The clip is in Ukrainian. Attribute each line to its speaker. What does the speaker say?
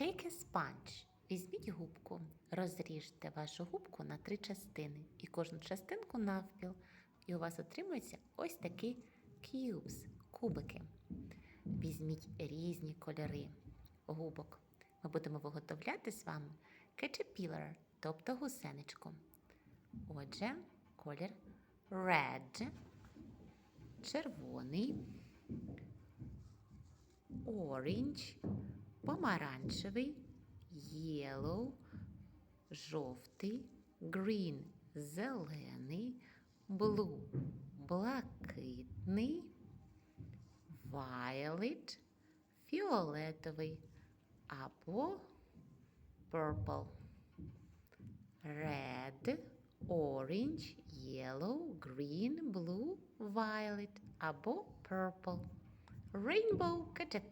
Speaker 1: Take a sponge. Візьміть губку, розріжте вашу губку на три частини і кожну частинку навпіл. І у вас отримується ось такі cubes, кубики. Візьміть різні кольори губок. Ми будемо виготовляти з вами caterpillar, тобто гусеничку. Отже, колір red, червоний, orange, помаранчевий, yellow, жовтий, green, зелений, blue, блакитний, violet, фіолетовий або purple. Red, orange, yellow, green, blue, violet або purple. Rainbow caterpillar.